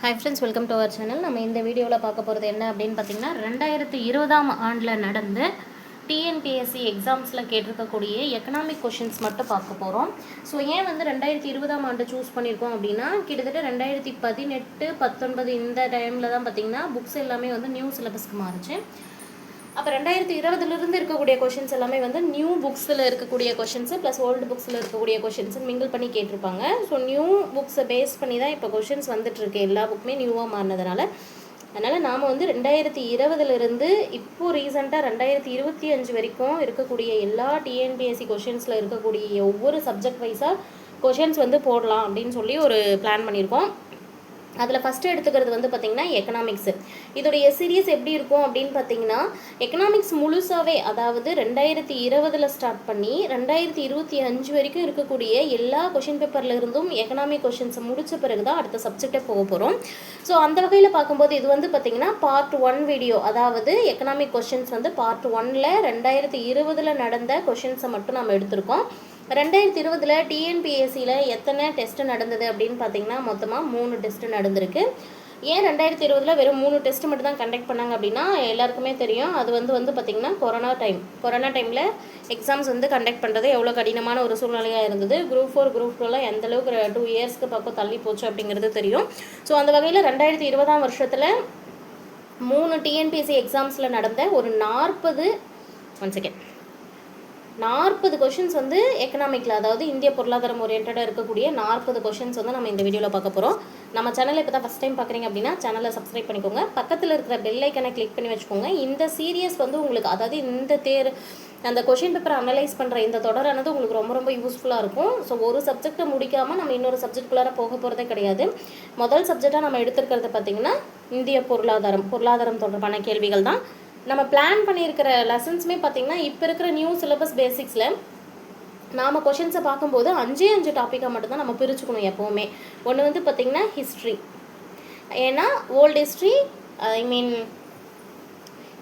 Hi friends welcome to our channel நம்ம இந்த வீடியோவில் பார்க்க போகிறது என்ன அப்படின்னு பார்த்தீங்கன்னா ரெண்டாயிரத்தி இருபதாம் ஆண்டில் நடந்து டிஎன்பிஎஸ்சி எக்ஸாம்ஸில் கேட்டிருக்கக்கூடிய எக்கனாமிக் கொஷின்ஸ் மட்டும் பார்க்க போகிறோம் ஸோ ஏன் வந்து ரெண்டாயிரத்தி இருபதாம் ஆண்டு சூஸ் பண்ணியிருக்கோம் அப்படின்னா கிட்டத்தட்ட ரெண்டாயிரத்தி பதினெட்டு பத்தொன்பது இந்த டைமில் தான் பார்த்தீங்கன்னா புக்ஸ் எல்லாமே வந்து நியூ சிலபஸ்க்கு மாறுச்சு. அப்போ ரெண்டாயிரத்தி இருபதுலேருந்து இருக்கக்கூடிய கொஷின்ஸ் எல்லாமே வந்து நியூ புக்ஸில் இருக்கக்கூடிய கொஷின்ஸு ப்ளஸ் ஓல்டு புக்ஸில் இருக்கக்கூடிய கொஷின்ஸ் மிங்கிள் பண்ணி கேட்டிருப்பாங்க. ஸோ நியூ புக்ஸை பேஸ் பண்ணி தான் இப்போ கொஷின்ஸ் வந்துட்டுருக்கு. எல்லா புக்குமே நியூவாக மாறினதுனால. அதனால் நாம் வந்து ரெண்டாயிரத்தி இருபதுலேருந்து இப்போது ரீசெண்டாக ரெண்டாயிரத்தி இருபத்தி அஞ்சு வரைக்கும் இருக்கக்கூடிய எல்லா டிஎன்பிஎஸ்சி கொஷின்ஸில் இருக்கக்கூடிய ஒவ்வொரு சப்ஜெக்ட் வைஸாக கொஷின்ஸ் வந்து போடலாம் அப்படின்னு சொல்லி ஒரு பிளான் பண்ணியிருக்கோம் அதில் ஃபஸ்ட்டு எடுத்துக்கிறது வந்து பார்த்திங்கன்னா எக்கனாமிக்ஸு இதோடைய சீரியஸ் எப்படி இருக்கும் அப்படின்னு பார்த்தீங்கன்னா எக்கனாமிக்ஸ் முழுசாகவே அதாவது ரெண்டாயிரத்தி இருபதில் ஸ்டார்ட் பண்ணி ரெண்டாயிரத்தி இருபத்தி அஞ்சு வரைக்கும் இருக்கக்கூடிய எல்லா கொஷின் பேப்பரில் இருந்தும் எக்கனாமிக் கொஷின்ஸை முடித்த பிறகு தான் அடுத்த சப்ஜெக்டே போக போகிறோம் ஸோ அந்த வகையில் பார்க்கும்போது இது வந்து பார்த்திங்கன்னா பார்ட் ஒன் வீடியோ அதாவது எக்கனாமிக் கொஷின்ஸ் வந்து பார்ட் ஒனில் ரெண்டாயிரத்தி இருபதில் நடந்த கொஷின்ஸை மட்டும் நம்ம எடுத்திருக்கோம். ரெண்டாயிரத்தி இருபதில் டிஎன்பிஎஸ்சியில் எத்தனை டெஸ்ட்டு நடந்தது அப்படின்னு பார்த்தீங்கன்னா மொத்தமாக மூணு டெஸ்ட்டு நடந்திருக்கு. ஏன் ரெண்டாயிரத்தி இருபதில் வெறும் மூணு டெஸ்ட் மட்டும் தான் கண்டக்ட் பண்ணாங்க அப்படின்னா எல்லாருக்குமே தெரியும். அது வந்து வந்து பார்த்திங்கன்னா கொரோனா டைம் கொரோனா டைமில் எக்ஸாம்ஸ் வந்து கண்டக்ட் பண்ணுறது எவ்வளோ கடினமான ஒரு சூழ்நிலையாக இருந்தது. குரூப் ஃபோர் குரூப் டூலாம் எந்த அளவுக்கு டூ இயர்ஸ்க்கு பக்கம் தள்ளி போச்சு அப்படிங்கிறது தெரியும். ஸோ அந்த வகையில் ரெண்டாயிரத்தி இருபதாம் வருஷத்தில் மூணு டிஎன்பிஎஸ்சி எக்ஸாம்ஸில் நடந்த ஒரு நாற்பது ஒன் செகண்ட் நாற்பது கொஷின்ஸ் வந்து எக்கனாமிக்கில் அதாவது இந்திய பொருளாதாரம் ஓரியன்டாக இருக்கக்கூடிய நாற்பது கொஷின்ஸ் வந்து நம்ம இந்த வீடியோவில் பார்க்க போகிறோம் நம்ம சேனலை இப்போ தான் ஃபஸ்ட் டைம் பார்க்குறீங்க அப்படின்னா சேனலை சப்ஸ்கிரைப் பண்ணிக்கோங்க. பக்கத்தில் இருக்கிற பெல் ஐக்கனை கிளிக் பண்ணி வச்சுக்கோங்க. இந்த சீரியஸ் வந்து உங்களுக்கு அதாவது இந்த தேர் அந்த கொஷின் பேப்பரை அனலைஸ் பண்ணுற இந்த தொடரானது உங்களுக்கு ரொம்ப ரொம்ப யூஸ்ஃபுல்லாக இருக்கும். ஸோ ஒரு சப்ஜெக்டை முடிக்காமல் நம்ம இன்னொரு சப்ஜெக்ட்குள்ளார போக போகிறதே கிடையாது. முதல் சப்ஜெக்டாக நம்ம எடுத்துருக்கிறது பார்த்திங்கன்னா இந்திய பொருளாதாரம் பொருளாதாரம் தொடர்பான கேள்விகள் தான். நம்ம பிளான் பண்ணியிருக்கிற லெசன்ஸுமே பார்த்திங்கன்னா இப்போ இருக்கிற நியூ சிலபஸ் பேசிக்ஸில் நாம் கொஷின்ஸை பார்க்கும்போது அஞ்சே அஞ்சு டாப்பிக்காக மட்டும்தான் நம்ம பிரிச்சுக்கணும் எப்போவுமே. ஒன்று வந்து பார்த்திங்கன்னா ஹிஸ்ட்ரி ஏன்னா ஓல்டு ஹிஸ்ட்ரி ஐ மீன்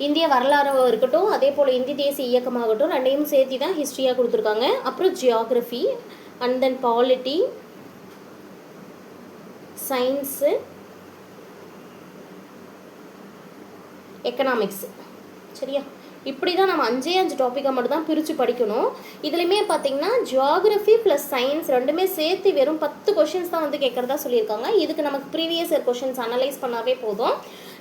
இந்திய வரலாறாக இருக்கட்டும் அதே போல் இந்திய தேசிய இயக்கமாகட்டும் ரெண்டையும் சேர்த்து தான் ஹிஸ்ட்ரியாக கொடுத்துருக்காங்க. அப்புறம் geography and then polity science economics சரியா? இப்படி தான் நம்ம அஞ்சே அஞ்சு டாப்பிக்கை மட்டும் தான் பிரித்து படிக்கணும். இதுலையுமே பார்த்தீங்கன்னா ஜியாகிரஃபி ப்ளஸ் சயின்ஸ் ரெண்டுமே சேர்த்து வெறும் பத்து கொஷின்ஸ் தான் வந்து கேட்குறதா சொல்லியிருக்காங்க. இதுக்கு நமக்கு ப்ரீவியஸ் இயர் கொஷின்ஸ் அனலைஸ் பண்ணாவே போதும்.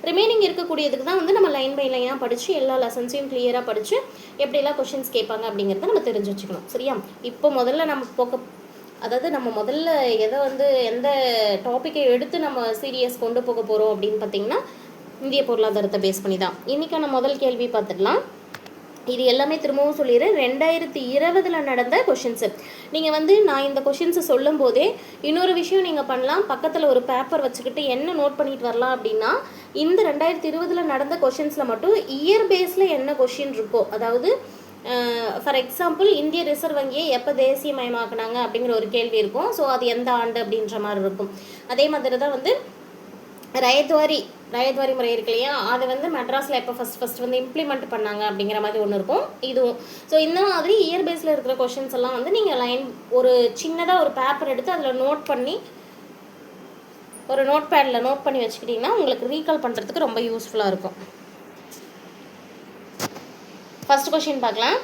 ரிமைனிங் இருக்கக்கூடியதுக்கு தான் வந்து நம்ம லைன் பை லைனாக படித்து எல்லா லெசன்ஸையும் கிளியராக படித்து எப்படிலாம் கொஷின்ஸ் கேட்பாங்க அப்படிங்கிறத நம்ம தெரிஞ்சு வச்சுக்கணும். சரியா? இப்போ முதல்ல நம்ம போக்க அதாவது நம்ம முதல்ல எதை வந்து எந்த டாப்பிக்கை எடுத்து நம்ம சீரியஸ் கொண்டு போக போகிறோம் அப்படின்னு பார்த்தீங்கன்னா இந்திய பொருளாதாரத்தை பேஸ் பண்ணி தான் இன்றைக்கான முதல் கேள்வி பார்த்துடலாம். இது எல்லாமே திரும்பவும் சொல்லிடுறேன் ரெண்டாயிரத்தி இருபதில் நடந்த கொஷின்ஸு நீங்கள் வந்து நான் இந்த கொஷின்ஸை சொல்லும் போதே இன்னொரு விஷயம் நீங்கள் பண்ணலாம். பக்கத்தில் ஒரு பேப்பர் வச்சுக்கிட்டு என்ன நோட் பண்ணிட்டு வரலாம் அப்படின்னா இந்த ரெண்டாயிரத்தி இருபதில் நடந்த கொஷின்ஸில் மட்டும் இயர் பேஸில் என்ன கொஷின் இருக்கோ அதாவது ஃபார் எக்ஸாம்பிள் இந்திய ரிசர்வ் வங்கியை எப்போ தேசியமயமாக்குனாங்க அப்படிங்கிற ஒரு கேள்வி இருக்கும். ஸோ அது எந்த ஆண்டு அப்படின்ற மாதிரி இருக்கும். அதே மாதிரி தான் வந்து ரயத்வாரி ரயத்வாரி முறை இருக்கு இல்லையா? அதை வந்து மெட்ராஸில் எப்போ ஃபஸ்ட் ஃபஸ்ட் வந்து இம்ப்ளிமெண்ட் பண்ணாங்க அப்படிங்கிற மாதிரி ஒன்று இருக்கும். இதுவும். ஸோ இந்த மாதிரி இயர் பேஸில் இருக்கிற கொஷின்ஸ் எல்லாம் வந்து நீங்கள் லைன் ஒரு சின்னதாக ஒரு பேப்பர் எடுத்து அதில் நோட் பண்ணி ஒரு நோட் பேடில் நோட் பண்ணி வச்சுக்கிட்டிங்கன்னா உங்களுக்கு ரீகால் பண்ணுறதுக்கு ரொம்ப யூஸ்ஃபுல்லாக இருக்கும். ஃபஸ்ட் கொஷின் பார்க்கலாம்.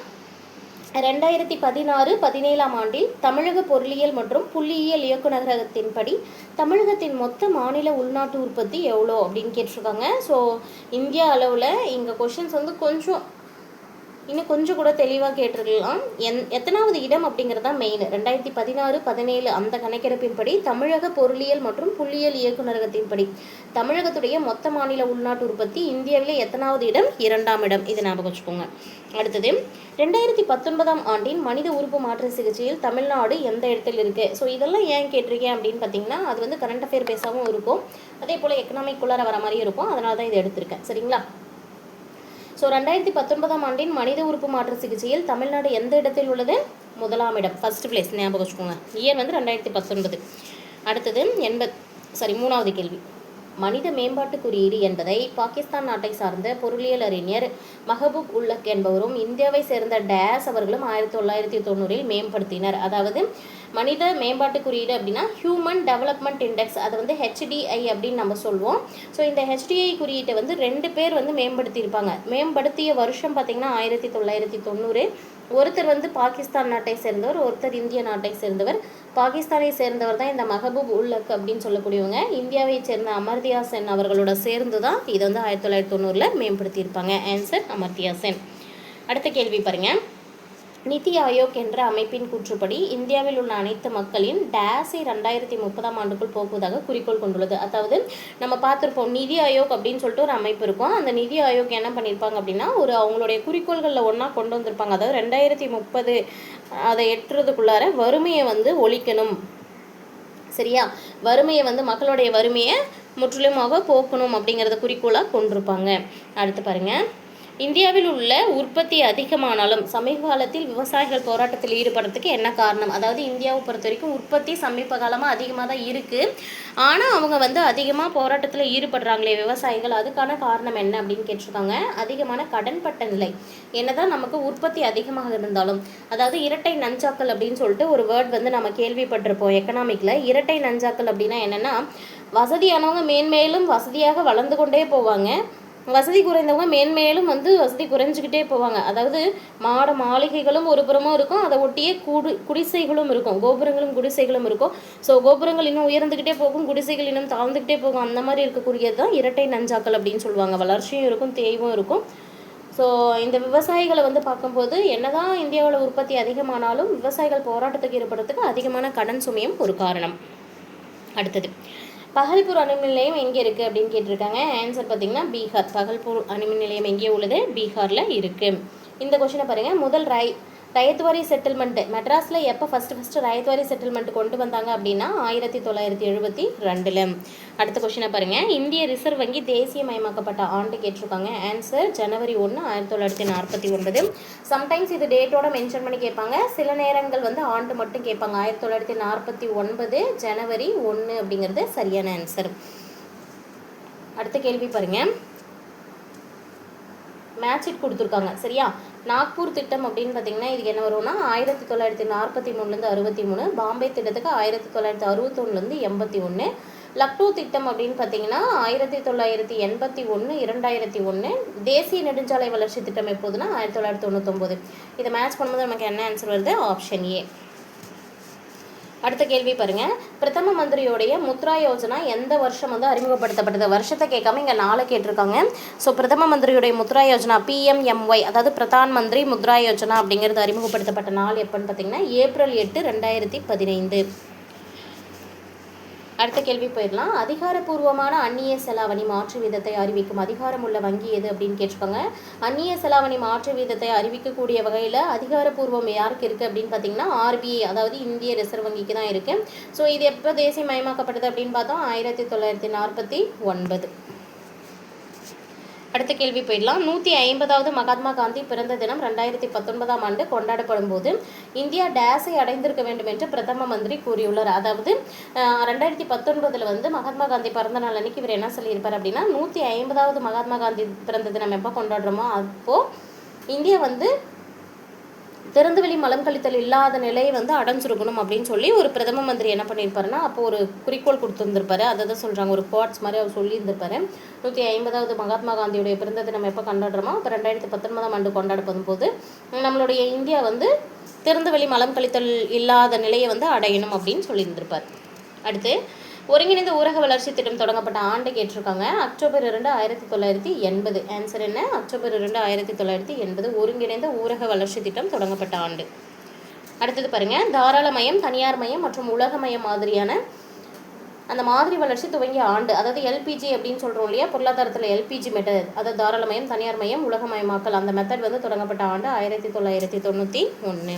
ரெண்டாயிரத்தி பதினாறு பதினேழாம் ஆண்டில் தமிழக பொருளியல் மற்றும் புள்ளியியல் இயக்குநரகத்தின்படி தமிழகத்தின் மொத்த மாநில உள்நாட்டு உற்பத்தி எவ்வளோ அப்படின்னு கேட்டிருக்காங்க. ஸோ இந்தியா அளவில் இங்கே கொஷின்ஸ் வந்து கொஞ்சம் இன்னும் கொஞ்சம் கூட தெளிவாக கேட்டிருக்கலாம். என் எத்தனாவது இடம் அப்படிங்கிறதா மெயின் ரெண்டாயிரத்தி பதினாறு பதினேழு அந்த கணக்கெடுப்பின்படி தமிழக பொருளியல் மற்றும் புள்ளியியல் இயக்குநரகத்தின்படி. தமிழகத்துடைய மொத்த மாநில உள்நாட்டு உற்பத்தி இந்தியாவிலே எத்தனாவது இடம்? இரண்டாம் இடம். இதை ஞாபகம் வச்சுக்கோங்க. அடுத்தது ரெண்டாயிரத்தி பத்தொன்பதாம் ஆண்டின் மனித உறுப்பு மாற்று சிகிச்சையில் தமிழ்நாடு எந்த இடத்தில் இருக்குது ஸோ இதெல்லாம் ஏன் கேட்டிருக்கேன் அப்படின்னு பார்த்தீங்கன்னா அது வந்து கரண்ட் அஃபேர் பேஸாகவும் இருக்கும். அதே போல் எக்கனாமிக் குள்ளார வர மாதிரியும் இருக்கும். அதனால தான் இதை எடுத்திருக்கேன். சரிங்களா? ஸோ ரெண்டாயிரத்தி பத்தொன்பதாம் ஆண்டின் மனித உறுப்பு மாற்று சிகிச்சையில் தமிழ்நாடு எந்த இடத்தில் உள்ளது? முதலாம் இடம். ஃபர்ஸ்ட் பிளேஸ் ஞாபகம் வச்சுக்கோங்க. இயர் வந்து ரெண்டாயிரத்தி பத்தொன்பது. அடுத்தது எண்பத் சாரி மூணாவது கேள்வி. மனித மேம்பாட்டு குறியீடு என்பதை பாகிஸ்தான் நாட்டை சார்ந்த பொருளியல் அறிஞர் மஹபூப் உல்லக் என்பவரும் இந்தியாவை சேர்ந்த டேஸ் அவர்களும் ஆயிரத்தி தொள்ளாயிரத்தி தொண்ணூறில் மேம்படுத்தினர். அதாவது மனித மேம்பாட்டு குறியீடு அப்படின்னா ஹியூமன் டெவலப்மெண்ட் இண்டெக்ஸ் அது வந்து ஹெச்டிஐ அப்படின்னு நம்ம சொல்லுவோம் ஸோ இந்த ஹெச்டிஐ குறியீட்டை வந்து ரெண்டு பேர் வந்து மேம்படுத்தியிருப்பாங்க. மேம்படுத்திய வருஷம் பார்த்திங்கன்னா ஆயிரத்தி தொள்ளாயிரத்தி தொண்ணூறு. ஒருத்தர் வந்து பாகிஸ்தான் நாட்டை சேர்ந்தவர் ஒருத்தர் இந்திய நாட்டை சேர்ந்தவர். பாகிஸ்தானை சேர்ந்தவர் தான் இந்த மஹபூப் உல்லக் அப்படின்னு சொல்லக்கூடியவங்க. இந்தியாவை சேர்ந்த அமர்தியா சென் அவர்களோட சேர்ந்து தான் இதை வந்து ஆயிரத்தி தொள்ளாயிரத்தி தொண்ணூறில் மேம்படுத்தியிருப்பாங்க. ஆன்சர் அமர்தியா சென். அடுத்த கேள்வி பாருங்கள் நிதி ஆயோக் என்ற அமைப்பின் கூற்றுப்படி இந்தியாவில் உள்ள அனைத்து மக்களின் டேஸை ரெண்டாயிரத்தி முப்பதாம் ஆண்டுக்குள் போக்குவதாக குறிக்கோள் கொண்டுள்ளது. அதாவது நம்ம பார்த்துருப்போம் நிதி ஆயோக் அப்படின்னு சொல்லிட்டு ஒரு அமைப்பு இருக்கும். அந்த நிதி ஆயோக் என்ன பண்ணியிருப்பாங்க அப்படின்னா ஒரு அவங்களுடைய குறிக்கோள்களில் ஒன்றா கொண்டு வந்திருப்பாங்க. அதாவது ரெண்டாயிரத்தி முப்பது அதை எட்டுறதுக்குள்ளார வறுமையை வந்து ஒழிக்கணும். சரியா? வறுமையை வந்து மக்களுடைய வறுமையை முற்றிலுமாக போக்கணும் அப்படிங்கிறத குறிக்கோளாக கொண்டிருப்பாங்க. அடுத்து பாருங்கள் இந்தியாவில் உள்ள உற்பத்தி அதிகமானாலும் சமீப காலத்தில் விவசாயிகள் போராட்டத்தில் ஈடுபடுறதுக்கு என்ன காரணம்? அதாவது இந்தியாவை பொறுத்த வரைக்கும் உற்பத்தி சமீப காலமாக அதிகமாக தான் இருக்குது ஆனால் அவங்க வந்து அதிகமாக போராட்டத்தில் ஈடுபடுறாங்களே விவசாயிகள் அதுக்கான காரணம் என்ன அப்படின்னு கேட்டிருக்காங்க. அதிகமான கடன்பட்ட நிலை. என்னதான் நமக்கு உற்பத்தி அதிகமாக இருந்தாலும் அதாவது இரட்டை நஞ்சாக்கள் அப்படின்னு சொல்லிட்டு ஒரு வேர்ட் வந்து நம்ம கேள்விப்பட்டிருப்போம் எக்கனாமிக்கில் இரட்டை நஞ்சாக்கள் அப்படின்னா என்னென்னா வசதியானவங்க மேன்மேலும் வசதியாக வளர்ந்து கொண்டே போவாங்க. வசதி குறைந்தவங்க மேன்மேலும் வந்து வசதி குறைஞ்சிக்கிட்டே போவாங்க. அதாவது மாட மாளிகைகளும் ஒரு புறமும் இருக்கும் அதை ஒட்டியே குடி குடிசைகளும் இருக்கும். கோபுரங்களும் குடிசைகளும் இருக்கும். ஸோ கோபுரங்கள் இன்னும் உயர்ந்துக்கிட்டே போகும் குடிசைகள் இன்னும் தாழ்ந்துக்கிட்டே போகும். அந்த மாதிரி இருக்கக்கூடியது தான் இரட்டை நஞ்சாக்கள் அப்படின்னு சொல்லுவாங்க. வளர்ச்சியும் இருக்கும் தேய்வும் இருக்கும். ஸோ இந்த விவசாயிகளை வந்து பார்க்கும்போது என்னதான் இந்தியாவில் உற்பத்தி அதிகமானாலும் விவசாயிகள் போராட்டத்துக்கு ஈடுபடுறதுக்கு அதிகமான கடன் சுமையும் ஒரு காரணம். அடுத்தது பகல்பூர் அணுமின் நிலையம் எங்கே இருக்குது அப்படின்னு கேட்டிருக்காங்க. ஆன்சர் பார்த்தீங்கன்னா பீகார். பகல்பூர் அணுமின் நிலையம் எங்கே உள்ளது? பீகாரில் இருக்குது இந்த கொஷினை பாருங்கள் முதல் ரை ரயத்வாரி செட்டில்மெண்ட்டு மெட்ராஸில் எப்போ ஃபஸ்ட்டு ஃபஸ்ட்டு ரயத்வாரி செட்டில்மெண்ட் கொண்டு வந்தாங்க அப்படின்னா ஆயிரத்தி தொள்ளாயிரத்தி எழுபத்தி ரெண்டில். அடுத்த கொஷினை பாருங்கள் இந்திய ரிசர்வ் வங்கி தேசியமயமாக்கப்பட்ட ஆண்டு கேட்டிருக்காங்க. ஆன்சர் ஜனவரி ஒன்று ஆயிரத்தி தொள்ளாயிரத்தி நாற்பத்தி ஒன்பது. சம்டைம்ஸ் இது டேட்டோட மென்ஷன் பண்ணி கேட்பாங்க. சில நேரங்கள் வந்து ஆண்டு மட்டும் கேட்பாங்க. ஆயிரத்தி தொள்ளாயிரத்தி நாற்பத்தி ஒன்பது ஜனவரி ஒன்று அப்படிங்கிறது சரியான ஆன்சர் அடுத்த கேள்வி பாருங்கள் மேட்ச் இட் கொடுத்துருக்காங்க. சரியா? நாக்பூர் திட்டம் அப்படின்னு பார்த்தீங்கன்னா இதுக்கு என்ன வரும்னா ஆயிரத்தி தொள்ளாயிரத்தி நாற்பத்தி மூணுலேருந்து அறுபத்தி மூணு பாம்பே திட்டத்துக்கு ஆயிரத்தி தொள்ளாயிரத்தி அறுபத்தொன்னுலேருந்து எண்பத்தி ஒன்று லக்னோ திட்டம் அப்படின்னு பார்த்தீங்கன்னா ஆயிரத்தி தொள்ளாயிரத்தி எண்பத்தி ஒன்று இரண்டாயிரத்தி ஒன்று தேசிய நெடுஞ்சாலை வளர்ச்சி திட்டம் எப்போதுன்னா ஆயிரத்தி தொள்ளாயிரத்தி தொண்ணூத்தொம்பது. இதை மேட்ச் பண்ணும்போது நமக்கு என்ன ஆன்சர் வருது? ஆப்ஷன் ஏ அடுத்த கேள்வி பாருங்க. பிரதம மந்திரியோடைய முத்ரா யோஜனா எந்த வருஷம் வந்து அறிமுகப்படுத்தப்பட்டது? வருஷத்தை கேட்காம இங்கே நாளை கேட்டிருக்காங்க. ஸோ பிரதம மந்திரியுடைய முத்ரா யோஜனா பிஎம்எம்ஒய் அதாவது பிரதான் மந்திரி முத்ரா யோஜனா அப்படிங்கிறது அறிமுகப்படுத்தப்பட்ட நாள் எப்போன்னு பார்த்தீங்கன்னா ஏப்ரல் எட்டு ரெண்டாயிரத்தி பதினைந்து. அடுத்த கேள்வி போயிடலாம். அதிகாரப்பூர்வமான அந்நிய செலாவணி மாற்று வீதத்தை அறிவிக்கும் அதிகாரம் உள்ள வங்கி எது அப்படின்னு கேட்டிருக்காங்க அந்நிய செலாவணி மாற்று வீதத்தை அறிவிக்கக்கூடிய வகையில் அதிகாரப்பூர்வம் யாருக்கு இருக்குது அப்படின்னு பார்த்தீங்கன்னா ஆர்பிஐ அதாவது இந்திய ரிசர்வ் வங்கிக்கு தான் இருக்குது ஸோ இது எப்போ தேசியமயமாக்கப்பட்டது அப்படின்னு பார்த்தோம். ஆயிரத்தி தொள்ளாயிரத்தி நாற்பத்தி ஒன்பது. அடுத்த கேள்வி போயிடலாம். நூற்றி ஐம்பதாவது மகாத்மா காந்தி பிறந்த தினம் ரெண்டாயிரத்தி பத்தொன்பதாம் ஆண்டு கொண்டாடப்படும் போது இந்தியா டேஸை அடைந்திருக்க வேண்டும் என்று பிரதம மந்திரி கூறியுள்ளார். அதாவது ரெண்டாயிரத்தி பத்தொன்பதில் வந்து மகாத்மா காந்தி பிறந்த நாள் அன்னைக்கு இவர் என்ன சொல்லியிருப்பார் அப்படின்னா நூற்றி ஐம்பதாவது மகாத்மா காந்தி பிறந்த தினம் எப்போ கொண்டாடுறோமோ அப்போது இந்தியா வந்து திறந்துவெளி மலம் கழித்தல் இல்லாத நிலையை வந்து அடைஞ்சிருக்கணும் அப்படின்னு சொல்லி ஒரு பிரதம மந்திரி என்ன பண்ணியிருப்பாருன்னா அப்போ ஒரு குறிக்கோள் கொடுத்துருந்துருப்பாரு. அதை தான் சொல்கிறாங்க ஒரு குவாட்ஸ் மாதிரி அவர் சொல்லியிருந்திருப்பாரு. நூற்றி ஐம்பதாவது மகாத்மா காந்தியுடைய பிறந்த தினம் எப்போ கொண்டாடுறோமோ அப்போ ரெண்டாயிரத்தி பத்தொன்பதாம் ஆண்டு கொண்டாடப்படும் போது நம்மளுடைய இந்தியா வந்து திறந்தவெளி மலம் கழித்தல் இல்லாத நிலையை வந்து அடையணும் அப்படின்னு சொல்லியிருந்திருப்பார். அடுத்து ஒருங்கிணைந்த ஊரக வளர்ச்சி திட்டம் தொடங்கப்பட்ட ஆண்டு கேட்டிருக்காங்க. அக்டோபர் இரண்டு ஆயிரத்தி தொள்ளாயிரத்தி எண்பது. ஆன்சர் என்ன? அக்டோபர் இரண்டு ஆயிரத்தி தொள்ளாயிரத்தி எண்பது ஒருங்கிணைந்த ஊரக வளர்ச்சி திட்டம் தொடங்கப்பட்ட ஆண்டு. அடுத்தது பாருங்க. தாராளமயம் தனியார் மயம் மற்றும் உலகமயம் மாதிரியான அந்த மாதிரி வளர்ச்சி துவங்கிய ஆண்டு. அதாவது எல்பிஜி அப்படின்னு சொல்கிறோம் இல்லையா? பொருளாதாரத்தில் எல்பிஜி மெத்தட் அதாவது தாராளமயம் தனியார் மயம் உலகமயமாக்கல் அந்த மெத்தட் வந்து தொடங்கப்பட்ட ஆண்டு ஆயிரத்தி தொள்ளாயிரத்தி தொண்ணூற்றி ஒன்று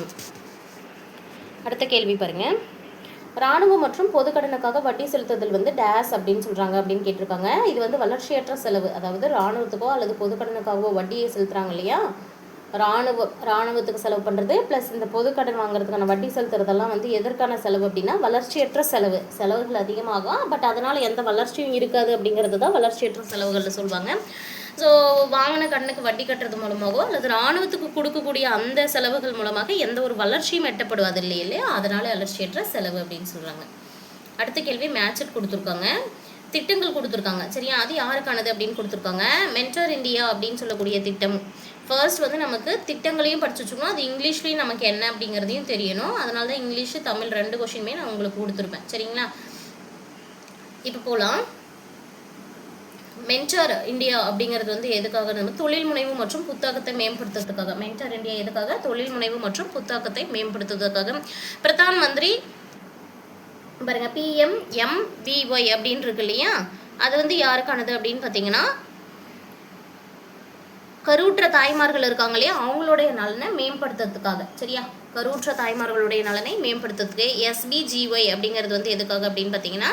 அடுத்த கேள்வி பாருங்கள் ராணுவம் மற்றும் பொதுக்கடனுக்காக வட்டி செலுத்துதல் வந்து டேஸ் அப்படின்னு சொல்கிறாங்க அப்படின்னு கேட்டிருக்காங்க. இது வந்து வளர்ச்சியற்ற செலவு. அதாவது ராணுவத்துக்கோ அல்லது பொதுக்கடனுக்காகவோ வட்டியை செலுத்துறாங்க இல்லையா? ராணுவ ராணுவத்துக்கு செலவு பண்ணுறது ப்ளஸ் இந்த பொதுக்கடன் வாங்குறதுக்கான வட்டி செலுத்துறதெல்லாம் வந்து எதற்கான செலவு அப்படின்னா வளர்ச்சியற்ற செலவு. செலவுகள் அதிகமாகும் பட் அதனால் எந்த வளர்ச்சியும் இருக்காது அப்படிங்கிறது தான் வளர்ச்சியற்ற செலவுகள்னு சொல்லுவாங்க. ஸோ வாங்கின கடனுக்கு வட்டி கட்டுறது மூலமாகவோ அல்லது இராணுவத்துக்கு கொடுக்கக்கூடிய அந்த செலவுகள் மூலமாக எந்த ஒரு வளர்ச்சியும் எட்டப்படுவது இல்லை இல்லையா? அதனால வளர்ச்சியற்ற செலவு அப்படின்னு சொல்கிறாங்க அடுத்த கேள்வி மேட்சட் கொடுத்துருக்காங்க. திட்டங்கள் கொடுத்துருக்காங்க. சரியா? அது யாருக்கானது அப்படின்னு கொடுத்துருக்காங்க? மென்டர் இந்தியா அப்படின்னு சொல்லக்கூடிய திட்டம். ஃபர்ஸ்ட் வந்து நமக்கு திட்டங்களையும் படிச்சு வச்சுக்கணும். அது இங்கிலீஷ்லேயும் நமக்கு என்ன அப்படிங்கிறதையும் தெரியணும். அதனால தான் இங்கிலீஷு தமிழ் ரெண்டு கொஷினுமே நான் உங்களுக்கு கொடுத்துருப்பேன். சரிங்களா? இப்போ போகலாம் மென்டார் இந்தியா அப்படிங்கிறது வந்து எதுக்காக? நம்ம தொழில் முனைவு மற்றும் புத்தாக்கத்தை மேம்படுத்துறதுக்காக. மென்டார் இந்தியா எதுக்காக? தொழில் முனைவு மற்றும் புத்தாக்கத்தை மேம்படுத்துவதற்காக பிரதான் மந்திரி பாருங்க பிஎம் விஒய் அப்படின்னு இருக்கு இல்லையா? அது வந்து யாருக்கானது அப்படின்னு பார்த்தீங்கன்னா கருவுற்ற தாய்மார்கள் இருக்காங்க இல்லையா? அவங்களுடைய நலனை மேம்படுத்துறதுக்காக. சரியா? கருவுற்ற தாய்மார்களுடைய நலனை மேம்படுத்துறதுக்கு எஸ்பிஜிஒய் அப்படிங்கிறது வந்து எதுக்காக அப்படின்னு பார்த்தீங்கன்னா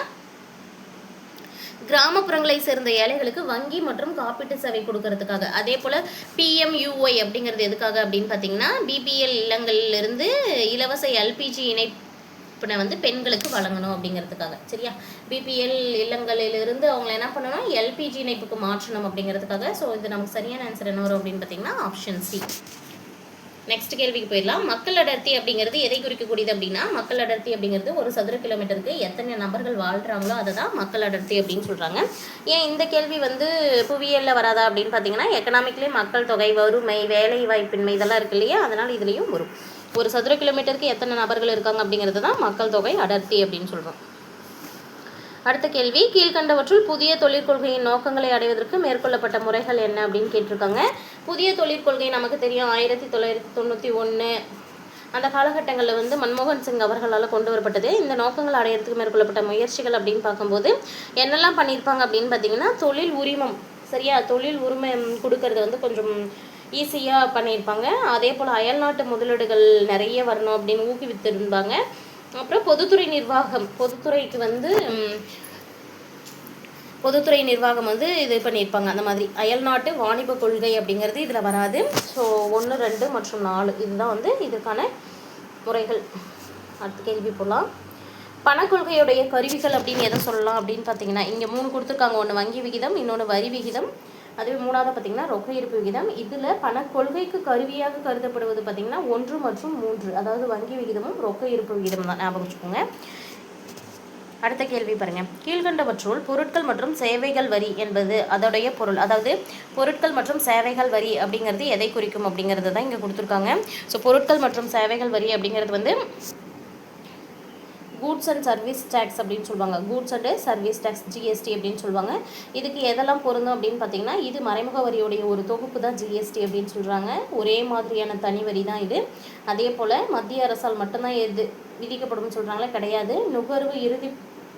கிராமப்புறங்களை சேர்ந்த ஏழைகளுக்கு வங்கி மற்றும் காப்பீட்டு சேவை கொடுக்கறதுக்காக. அதே போல் பிஎம்யூஒய் அப்படிங்கிறது எதுக்காக அப்படின்னு பார்த்தீங்கன்னா பிபிஎல் இல்லங்களிலிருந்து இலவச எல்பிஜி இணைப்பினை வந்து பெண்களுக்கு வழங்கணும் அப்படிங்கிறதுக்காக. சரியா? பிபிஎல் இல்லங்களிலிருந்து அவங்கள என்ன பண்ணணும்? எல்பிஜி இணைப்புக்கு மாற்றணும் அப்படிங்கிறதுக்காக. ஸோ இது நமக்கு சரியான ஆன்சர் என்ன வரும் அப்படின்னு பார்த்தீங்கன்னா ஆப்ஷன் சி நெக்ஸ்ட் கேள்விக்கு போயிடலாம். மக்கள் அடர்த்தி அப்படிங்கிறது எதை குறிக்கக்கூடியது அப்படின்னா மக்கள் அடர்த்தி அப்படிங்கிறது ஒரு சதுர கிலோமீட்டருக்கு எத்தனை நபர்கள் வாழ்கிறாங்களோ அதை தான் மக்கள் அடர்த்தி அப்படின்னு சொல்கிறாங்க ஏன் இந்த கேள்வி வந்து புவியியலில் வராதா அப்படின்னு பார்த்தீங்கன்னா எக்கனாமிக்லேயும் மக்கள் தொகை வறுமை வேலை வாய்ப்பின்மை இதெல்லாம் இருக்கு இல்லையா? அதனால் இதுலேயும் வரும். ஒரு சதுர கிலோமீட்டருக்கு எத்தனை நபர்கள் இருக்காங்க அப்படிங்கிறது தான் மக்கள் தொகை அடர்த்தி அப்படின்னு சொல்கிறோம் அடுத்த கேள்வி கீழ்கண்டவற்றுள் புதிய தொழிற்கொள்கையின் நோக்கங்களை அடைவதற்கு மேற்கொள்ளப்பட்ட முறைகள் என்ன அப்படின்னு கேட்டிருக்காங்க. புதிய தொழிற்கொள்கை நமக்கு தெரியும். ஆயிரத்தி தொள்ளாயிரத்தி தொண்ணூற்றி ஒன்று அந்த காலகட்டங்களில் வந்து மன்மோகன் சிங் அவர்களால் கொண்டு வரப்பட்டது. இந்த நோக்கங்கள் அடையிறதுக்கு மேற்கொள்ளப்பட்ட முயற்சிகள் அப்படின்னு பார்க்கும்போது என்னெல்லாம் பண்ணியிருப்பாங்க அப்படின்னு பார்த்தீங்கன்னா தொழில் உரிமம். சரியா? தொழில் உரிமம் கொடுக்கறது வந்து கொஞ்சம் ஈஸியாக பண்ணியிருப்பாங்க. அதே போல் அயல்நாட்டு முதலீடுகள் நிறைய வரணும் அப்படின்னு ஊக்குவித்திருந்தாங்க. அப்புறம் பொதுத்துறை நிர்வாகம். பொதுத்துறைக்கு வந்து பொதுத்துறை நிர்வாகம் வந்து இது பண்ணியிருப்பாங்க. அந்த மாதிரி அயல்நாட்டு வாணிப கொள்கை அப்படிங்கிறது இதில் வராது. ஸோ ஒன்று ரெண்டு மற்றும் நாலு இதுதான் வந்து இதுக்கான முறைகள். அடுத்து கேள்வி போகலாம் பணக்கொள்கையுடைய கருவிகள் அப்படின்னு எதை சொல்லலாம் அப்படின்னு பார்த்தீங்கன்னா இங்கே மூணு கொடுத்துருக்காங்க. ஒன்று வங்கி விகிதம் இன்னொன்று வரி விகிதம். அதுவே மூணாவது பார்த்தீங்கன்னா ரொக்க இருப்பு விகிதம். இதில் பணக்கொள்கைக்கு கருவியாக கருதப்படுவது பார்த்தீங்கன்னா ஒன்று மற்றும் மூன்று. அதாவது வங்கி விகிதமும் ரொக்க இருப்பு விகிதம் தான். ஞாபகம் வச்சுக்கோங்க. அடுத்த கேள்வி பாருங்க. கீழ்கண்டவற்றுள் பொருட்கள் மற்றும் சேவைகள் வரி என்பது அதோடைய பொருள். அதாவது பொருட்கள் மற்றும் சேவைகள் வரி அப்படிங்கிறது எதை குறிக்கும் அப்படிங்கிறது தான் இங்கே கொடுத்துருக்காங்க. ஸோ பொருட்கள் மற்றும் சேவைகள் வரி அப்படிங்கிறது வந்து கூட்ஸ் அண்ட் சர்வீஸ் டேக்ஸ் அப்படின்னு சொல்லுவாங்க. Goods and service tax GST அப்படின்னு சொல்லுவாங்க. இதுக்கு எதெல்லாம் பொருந்தும் அப்படின்னு பார்த்தீங்கன்னா இது மறைமுக வரியுடைய ஒரு தொகுப்பு தான் ஜிஎஸ்டி அப்படின்னு சொல்கிறாங்க ஒரே மாதிரியான தனி வரி தான் இது. அதே போல் மத்திய அரசால் மட்டும்தான் எது விதிக்கப்படும் சொல்கிறாங்களே கிடையாது. நுகர்வு இறுதி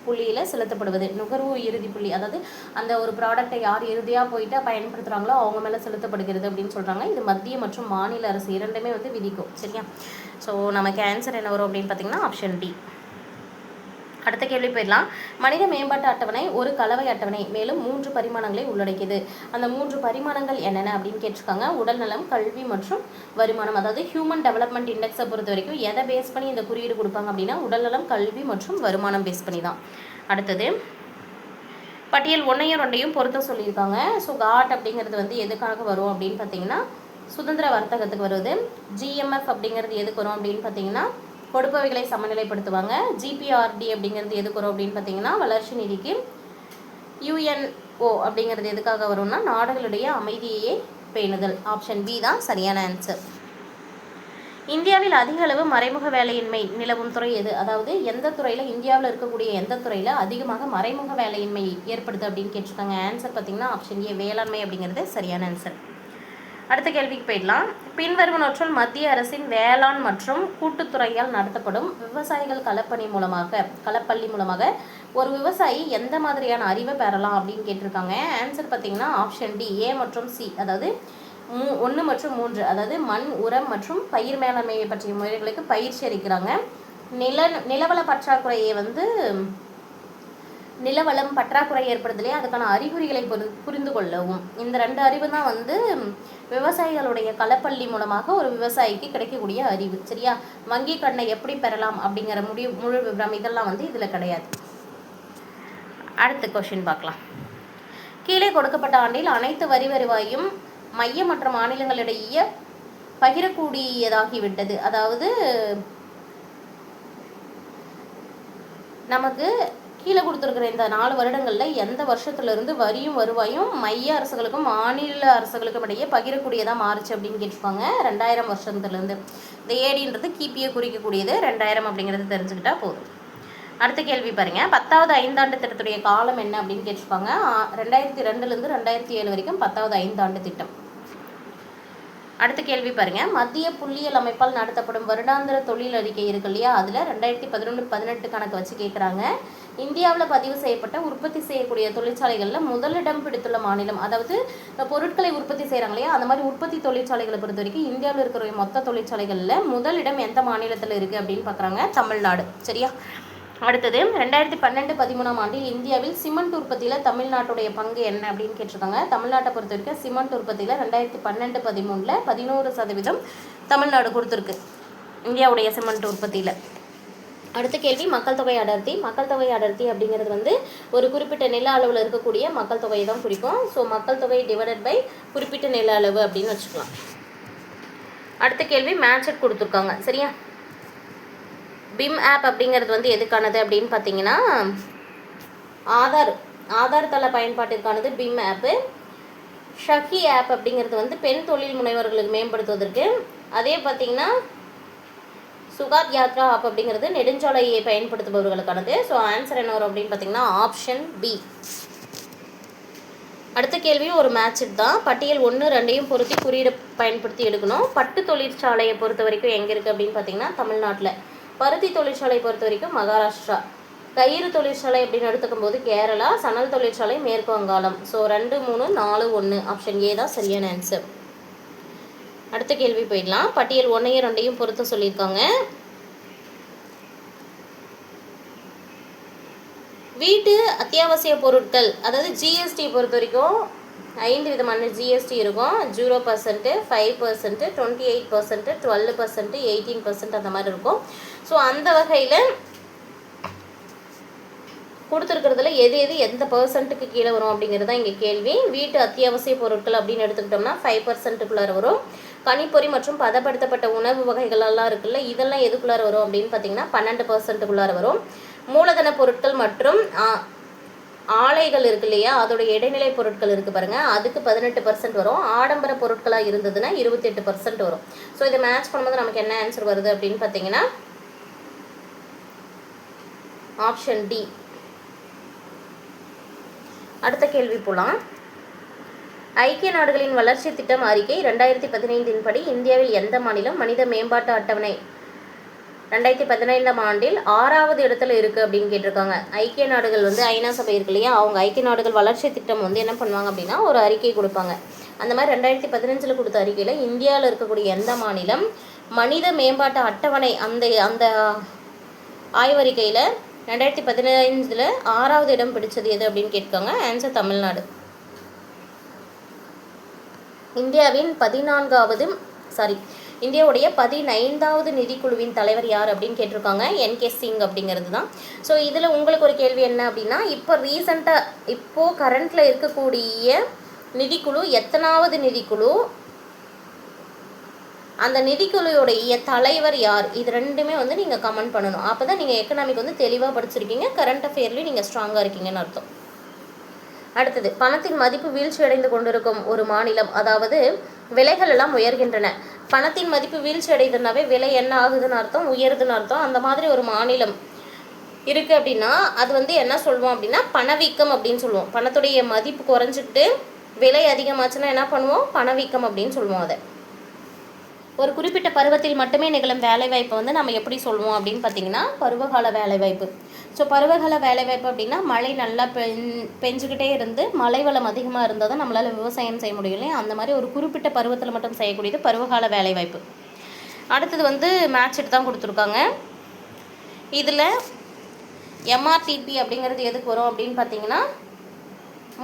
புள்ளியில் செலுத்தப்படுவது. நுகர்வு இறுதி புள்ளி அதாவது அந்த ஒரு ப்ராடக்ட்டை யார் இறுதியாக போயிட்டு பயன்படுத்துகிறாங்களோ அவங்க மேலே செலுத்தப்படுகிறது அப்படின்னு சொல்கிறாங்க இது மத்திய மற்றும் மாநில அரசு இரண்டுமே வந்து விதிக்கும். சரியா? ஸோ நமக்கு ஆன்சர் என்ன வரும் அப்படின்னு பார்த்தீங்கன்னா ஆப்ஷன் டி அடுத்த கேள்வி போயிடலாம். மனித மேம்பாட்டு அட்டவணை ஒரு கலவை அட்டவணை மேலும் மூன்று பரிமாணங்களை உள்ளடக்கியது. அந்த மூன்று பரிமாணங்கள் என்னென்ன அப்படின்னு கேட்டிருக்காங்க. உடல்நலம் கல்வி மற்றும் வருமானம். அதாவது ஹியூமன் டெவலப்மெண்ட் இண்டெக்ஸை பொறுத்த வரைக்கும் எதை பேஸ் பண்ணி இந்த குறியீடு கொடுப்பாங்க அப்படின்னா உடல்நலம் கல்வி மற்றும் வருமானம் பேஸ் பண்ணி தான். அடுத்தது பட்டியல் ஒன்றையும் ரெண்டையும் பொருத்த சொல்லியிருக்காங்க. ஸோ காட் அப்படிங்கிறது வந்து எதுக்காக வரும் அப்படின்னு பார்த்தீங்கன்னா சுதந்திர வர்த்தகத்துக்கு வருவது ஜிஎம்எஃப் அப்படிங்கிறது எதுக்கு வரும் அப்படின்னு பார்த்தீங்கன்னா கொடுப்பவைகளை சமநிலைப்படுத்துவாங்க. ஜிபிஆர்டி அப்படிங்கிறது எதுக்குறோம் அப்படின்னு பார்த்தீங்கன்னா வளர்ச்சி நிதிக்கு யூஎன்ஓ அப்படிங்கிறது எதுக்காக வரும்னா நாடுகளுடைய அமைதியையே பேணுதல். ஆப்ஷன் பி தான் சரியான ஆன்சர் இந்தியாவில் அதிக அளவு மறைமுக வேலையின்மை நிலவும் துறை எது? அதாவது எந்த துறையில் இந்தியாவில் இருக்கக்கூடிய எந்த துறையில் அதிகமாக மறைமுக வேலையின்மை ஏற்படுது அப்படின்னு கேட்டிருக்காங்க? ஆன்சர் பார்த்தீங்கன்னா ஆப்ஷன் ஏ வேளாண்மை அப்படிங்கிறது சரியான ஆன்சர் அடுத்த கேள்விக்கு போயிடலாம். பின்வருவனவற்றுள் மத்திய அரசின் வேளாண் மற்றும் கூட்டுத்துறையால் நடத்தப்படும் விவசாயிகள் களப்பணி மூலமாக கலப்பள்ளி மூலமாக ஒரு விவசாயி எந்த மாதிரியான அறிவை பெறலாம் அப்படின்னு கேட்டிருக்காங்க. ஆன்சர் பார்த்தீங்கன்னா ஆப்ஷன் டி ஏ மற்றும் சி அதாவது மூ ஒன்று மற்றும் மூன்று. அதாவது மண் உரம் மற்றும் பயிர் மேலாண்மையை பற்றிய முறைகளுக்கு பயிற்சி அளிக்கிறாங்க. நில நிலவள பற்றாக்குறையை வந்து நிலவளம் பற்றாக்குறை ஏற்படுதலே அதுக்கான அறிகுறிகளை புரி- புரிந்து கொள்ளவும். இந்த ரெண்டு அறிவு தான் வந்து விவசாயிகளுடைய களப்பள்ளி மூலமாக ஒரு விவசாயிக்கு கிடைக்கக்கூடிய அறிவு. சரியா? வங்கி கடனை எப்படி பெறலாம் அப்படிங்கிற முடிவு முழு விவரம் இதெல்லாம் வந்து இதில் கிடையாது. அடுத்த கொஷின் பார்க்கலாம். கீழே கொடுக்கப்பட்ட ஆண்டில் அனைத்து வரி வருவாயும் மைய மற்றும் மாநிலங்களிடையே பகிரக்கூடியதாகிவிட்டது. அதாவது நமக்கு கீழே கொடுத்துருக்குற இந்த நாலு வருடங்களில் எந்த வருஷத்துல இருந்து வரியும் வருவாயும் மைய அரசுகளுக்கும் மாநில அரசுகளுக்கும் இடையே பகிரக்கூடியதாக மாறுச்சு அப்படின்னு கேட்டிருப்பாங்க ரெண்டாயிரம் வருஷத்துலேருந்து. இந்த ஏடின்றது கிபியை குறிக்கக்கூடியது. ரெண்டாயிரம் அப்படிங்கிறது தெரிஞ்சுக்கிட்டா போதும். அடுத்த கேள்வி பாருங்கள் பத்தாவது ஐந்தாண்டு திட்டத்துடைய காலம் என்ன அப்படின்னு கேட்டிருப்பாங்க ரெண்டாயிரத்தி ரெண்டுலேருந்து ரெண்டாயிரத்தி ஏழு வரைக்கும் பத்தாவது ஐந்தாண்டு திட்டம். அடுத்த கேள்வி பாருங்க. மத்திய புள்ளியியல் அமைப்பால் நடத்தப்படும் வருடாந்திர தொழில் அறிக்கை இருக்கு இல்லையா? அதில் ரெண்டாயிரத்தி பதினொன்று பதினெட்டு கணக்கு வச்சு கேட்குறாங்க இந்தியாவில் பதிவு செய்யப்பட்ட உற்பத்தி செய்யக்கூடிய தொழிற்சாலைகளில் முதலிடம் பிடித்துள்ள மாநிலம் அதாவது பொருட்களை உற்பத்தி செய்கிறாங்க இல்லையா? அந்த மாதிரி உற்பத்தி தொழிற்சாலைகளை பொறுத்த வரைக்கும் இந்தியாவில் இருக்கிற மொத்த தொழிற்சாலைகளில் முதலிடம் எந்த மாநிலத்தில் இருக்குது அப்படின்னு பார்க்குறாங்க தமிழ்நாடு. சரியா? அடுத்தது ரெண்டாயிரத்தி பன்னெண்டு பதிமூணாம் ஆண்டில் இந்தியாவில் சிமெண்ட் உற்பத்தியில் தமிழ்நாட்டுடைய பங்கு என்ன அப்படின்னு கேட்டிருக்காங்க. தமிழ்நாட்டை பொறுத்த வரைக்கும் சிமெண்ட் உற்பத்தியில் ரெண்டாயிரத்தி பன்னெண்டு பதிமூணில் பதினோரு சதவீதம் தமிழ்நாடு கொடுத்துருக்கு இந்தியாவுடைய சிமெண்ட் உற்பத்தியில். அடுத்த கேள்வி மக்கள் தொகை அடர்த்தி. மக்கள் தொகை அடர்த்தி அப்படிங்கிறது வந்து ஒரு குறிப்பிட்ட நில அளவில் இருக்கக்கூடிய மக்கள் தொகையை தான் குறிக்கும். ஸோ மக்கள் தொகை டிவைடட் பை குறிப்பிட்ட நில அளவு அப்படின்னு வச்சுக்கலாம். அடுத்த கேள்வி மேட்சட் கொடுத்துருக்காங்க. சரியா? பிம் ஆப் அப்படிங்கிறது வந்து எதுக்கானது அப்படின்னு பார்த்தீங்கன்னா ஆதார் ஆதார் தள பயன்பாட்டிற்கானது பிம் ஆப்பு ஷஹி ஆப் அப்படிங்கிறது வந்து பெண் தொழில் முனைவர்களுக்கு மேம்படுத்துவதற்கு. அதே பார்த்தீங்கன்னா சுகாத் யாத்ரா ஆப் அப்படிங்கிறது நெடுஞ்சாலையை பயன்படுத்துபவர்களுக்கானது. ஸோ ஆன்சர் என்ன வரும் அப்படின்னு பார்த்தீங்கன்னா ஆப்ஷன் பி அடுத்த கேள்வியும் ஒரு மேட்ச் தான். பட்டியல் ஒன்று ரெண்டையும் பொருத்தி குறியீடு பயன்படுத்தி எடுக்கணும். பட்டு தொழிற்சாலையை பொறுத்த வரைக்கும் எங்கே இருக்குது அப்படின்னு பார்த்தீங்கன்னா தமிழ்நாட்டில். பருத்தி தொழிற்சாலை பொறுத்த வரைக்கும் மகாராஷ்டிரா. கயிறு தொழிற்சாலை அப்படின்னு எடுத்துக்கும் போது கேரளா சணல் தொழிற்சாலை மேற்கு வங்காளம். ஸோ ரெண்டு மூணு நாலு ஒன்று ஆப்ஷன் ஏ தான் சரியான ஆன்சர் அடுத்த கேள்வி போயிடலாம். பட்டியல் ஒன்றையும் ரெண்டையும் பொறுத்து சொல்லியிருக்காங்க. வீட்டு அத்தியாவசிய பொருட்கள் அதாவது ஜிஎஸ்டி பொறுத்த வரைக்கும் ஐந்து விதமான ஜிஎஸ்டி இருக்கும். Zero percent five percent twenty eight percent twelve percent eighteen percent அந்த மாதிரி இருக்கும். ஸோ அந்த வகையில் கொடுத்துருக்கிறதுல எது எது எந்த பர்சன்ட்டுக்கு கீழே வரும் அப்படிங்கிறது தான் இங்கே கேள்வி. வீட்டு அத்தியாவசிய பொருட்கள் அப்படின்னு எடுத்துக்கிட்டோம்னா ஃபைவ் பர்சன்ட்டுக்குள்ளார வரும். கனிப்பொறி மற்றும் பதப்படுத்தப்பட்ட உணவு வகைகளெல்லாம் இருக்குல்ல இதெல்லாம் எதுக்குள்ளார வரும் அப்படின்னு பார்த்தீங்கன்னா பன்னெண்டு பர்சன்ட்டுக்குள்ளார வரும். மூலதன பொருட்கள் மற்றும் ஆ, ஆலைகள் இருக்கு இல்லையா அதோட இடைநிலை பொருட்கள் இருக்குது பாருங்கள் அதுக்கு பதினெட்டு பர்சன்ட் வரும். ஆடம்பர பொருட்களாக இருந்ததுன்னா இருபத்தெட்டு பர்சன்ட் வரும். ஸோ இதை மேட்ச் பண்ணும்போது நமக்கு என்ன ஆன்சர் வருது அப்படின்னு பார்த்தீங்கன்னா ஆப்ஷன் டி அடுத்த கேள்வி போலாம். ஐக்கிய நாடுகளின் வளர்ச்சி திட்டம் அறிக்கை ரெண்டாயிரத்தி பதினைந்தின் படி இந்தியாவில் எந்த மாநிலம் மனித மேம்பாட்டு அட்டவணை? ரெண்டாயிரத்தி பதினைந்தாம் ஆண்டில் ஆறாவது இடத்துல இருக்குது அப்படின்னு கேட்டிருக்காங்க. ஐக்கிய நாடுகள் வந்து ஐநா சபை இருக்கு இல்லையா? அவங்க ஐக்கிய நாடுகள் வளர்ச்சி திட்டம் வந்து என்ன பண்ணுவாங்க அப்படின்னா ஒரு அறிக்கை கொடுப்பாங்க. அந்த மாதிரி ரெண்டாயிரத்தி பதினஞ்சில் கொடுத்த அறிக்கையில் இந்தியாவில் இருக்கக்கூடிய எந்த மாநிலம் மனித மேம்பாட்டு அட்டவணை அந்த அந்த ஆய்வறிக்கையில் ரெண்டாயிரத்தி பதினைஞ்சில் ஆறாவது இடம் பிடிச்சது எது அப்படின்னு கேட்காங்க ஆன்சர் தமிழ்நாடு. இந்தியாவின் பதினான்காவது சாரி இந்தியாவுடைய பதினைந்தாவது நிதிக்குழுவின் தலைவர் யார் அப்படின்னு கேட்டிருக்காங்க. என்கே சிங் அப்படிங்கிறது தான் ஸோ இதில் உங்களுக்கு ஒரு கேள்வி என்ன அப்படின்னா இப்போ ரீசண்டாக இப்போது கரண்ட்டில் இருக்கக்கூடிய நிதிக்குழு எத்தனாவது நிதிக்குழு அந்த நிதிக்குழுவுடைய தலைவர் யார்? இது ரெண்டுமே வந்து நீங்கள் கமெண்ட் பண்ணணும். அப்போ தான் நீங்கள் எக்கனாமிக் வந்து தெளிவாக படிச்சிருக்கீங்க கரண்ட் அஃபேர்லேயும் நீங்கள் ஸ்ட்ராங்காக இருக்கீங்கன்னு அர்த்தம். அடுத்தது பணத்தின் மதிப்பு வீழ்ச்சி அடைந்து கொண்டிருக்கும் ஒரு மாநிலம் அதாவது விலைகள் எல்லாம் உயர்கின்றன. பணத்தின் மதிப்பு வீழ்ச்சி அடைதுனாவே விலை என்ன ஆகுதுன்னு அர்த்தம் உயருதுன்னு அர்த்தம். அந்த மாதிரி ஒரு மாநிலம் இருக்குது அப்படின்னா அது வந்து என்ன சொல்லுவோம் அப்படின்னா பணவீக்கம் அப்படின்னு சொல்லுவோம். பணத்துடைய மதிப்பு குறைஞ்சிக்கிட்டு விலை அதிகமாச்சுன்னா என்ன பண்ணுவோம்? பணவீக்கம் அப்படின்னு சொல்லுவோம் அதை. ஒரு குறிப்பிட்ட பருவத்தில் மட்டுமே நிகழும் வேலைவாய்ப்பை வந்து நம்ம எப்படி சொல்லுவோம் அப்படின்னு பார்த்தீங்கன்னா பருவகால வேலைவாய்ப்பு. ஸோ பருவகால வேலைவாய்ப்பு அப்படின்னா மழை நல்லா பெஞ் பெஞ்சுக்கிட்டே இருந்து மழை வளம் அதிகமாக இருந்தால் தான் நம்மளால் விவசாயம் செய்ய முடியும் இல்லையா? அந்த மாதிரி ஒரு குறிப்பிட்ட பருவத்தில் மட்டும் செய்யக்கூடியது பருவகால வேலைவாய்ப்பு. அடுத்தது வந்து மேட்ச் தான் கொடுத்துருக்காங்க. இதில் எம்ஆர்டிபி அப்படிங்கிறது எதுக்கு வரும் அப்படின்னு பார்த்தீங்கன்னா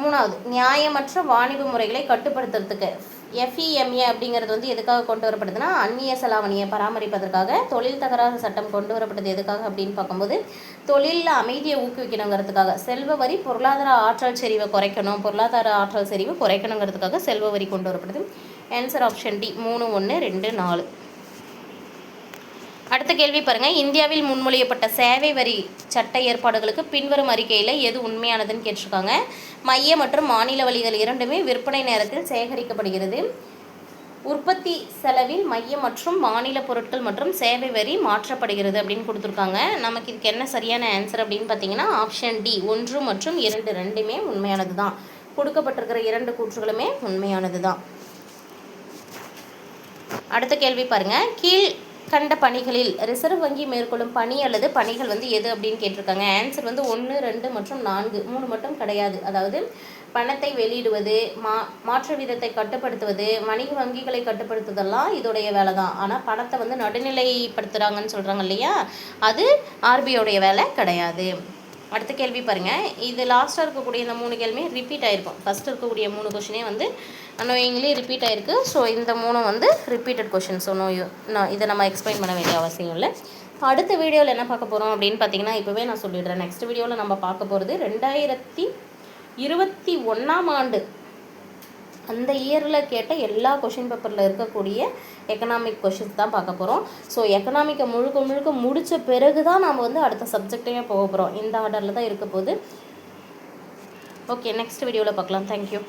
மூணாவது நியாயமற்ற வாணிப முறைகளை கட்டுப்படுத்துறதுக்கு. எஃப்இஎம்ஏ அப்படிங்கிறது வந்து எதுக்காக கொண்டு வரப்படுதுன்னா அந்நிய செலாவணியை பராமரிப்பதற்காக தொழில் தகராறு சட்டம் கொண்டு வரப்பட்டது எதுக்காக அப்படின்னு பார்க்கும்போது தொழிலில் அமைதியை ஊக்குவிக்கணுங்கிறதுக்காக செல்வ வரி பொருளாதார ஆற்றல் செறிவை குறைக்கணும் பொருளாதார ஆற்றல் செறிவு குறைக்கணுங்கிறதுக்காக செல்வ வரி கொண்டு வரப்படுது. ஆன்சர் ஆப்ஷன் டி மூணு ஒன்று ரெண்டு நாலு. அடுத்த கேள்வி பாருங்க. இந்தியாவில் முன்மொழியப்பட்ட சேவை வரி சட்ட ஏற்பாடுகளுக்கு பின்வரும் அறிக்கையில் எது உண்மையானதுன்னு கேட்டிருக்காங்க. மைய மற்றும் மாநில வழிகள் இரண்டுமே விற்பனை நேரத்தில் சேகரிக்கப்படுகிறது. உற்பத்தி செலவில் மைய மற்றும் மாநில பொருட்கள் மற்றும் சேவை வரி மாற்றப்படுகிறது அப்படின்னு கொடுத்துருக்காங்க. நமக்கு இதுக்கு என்ன சரியான ஆன்சர் அப்படின்னு பார்த்தீங்கன்னா ஆப்ஷன் டி ஒன்று மற்றும் இரண்டு ரெண்டுமே உண்மையானது தான் கொடுக்கப்பட்டிருக்கிற இரண்டு கூற்றுகளுமே உண்மையானது தான் அடுத்த கேள்வி பாருங்கள் கீழ் கண்ட பணிகளில் ரிசர்வ் வங்கி மேற்கொள்ளும் பணி அல்லது பணிகள் வந்து எது அப்படின்னு கேட்டிருக்காங்க? ஆன்சர் வந்து ஒன்று ரெண்டு மற்றும் நான்கு. மூணு மட்டும் கிடையாது. அதாவது பணத்தை வெளியிடுவது மா மாற்று வீதத்தை கட்டுப்படுத்துவது வணிக வங்கிகளை கட்டுப்படுத்துதெல்லாம் இதோடைய வேலை தான் ஆனால் பணத்தை வந்து நடுநிலைப்படுத்துகிறாங்கன்னு சொல்கிறாங்க இல்லையா? அது ஆர்பிஐடைய வேலை கிடையாது. அடுத்த கேள்வி பாருங்கள் இது லாஸ்ட்டாக இருக்கக்கூடிய இந்த மூணு கேள்வியும் ரிப்பீட் ஆகிருக்கும் ஃபஸ்ட்டு இருக்கக்கூடிய மூணு கொஷினே வந்து அன்னோயிங்லி ரிப்பீட் ஆயிருக்கு. ஸோ இந்த மூணும் வந்து ரிப்பீட்டட் கொஷின்ஸ் ஒன்றும் நான் இதை நம்ம எக்ஸ்பிளைன் பண்ண வேண்டிய அவசியம் இல்லை. அடுத்த வீடியோவில் என்ன பார்க்க போகிறோம் அப்படின்னு பார்த்தீங்கன்னா இப்போவே நான் சொல்லிடுறேன். நெக்ஸ்ட் வீடியோவில் நம்ம பார்க்க போகிறது ரெண்டாயிரத்தி இருபத்தி ஒன்றாம் ஆண்டு. அந்த இயரில் கேட்ட எல்லா கொஷின் பேப்பரில் இருக்கக்கூடிய எக்கனாமிக் கொஷின்ஸ் தான் பார்க்க போகிறோம் ஸோ எக்கனாமிக்கை முழுக்க முழுக்க முடித்த பிறகு தான் நாம் வந்து அடுத்த சப்ஜெக்டையே போக போகிறோம் இந்த ஆர்டரில் தான் இருக்க போகுது. ஓகே நெக்ஸ்ட் வீடியோவில் பார்க்கலாம். தேங்க்யூ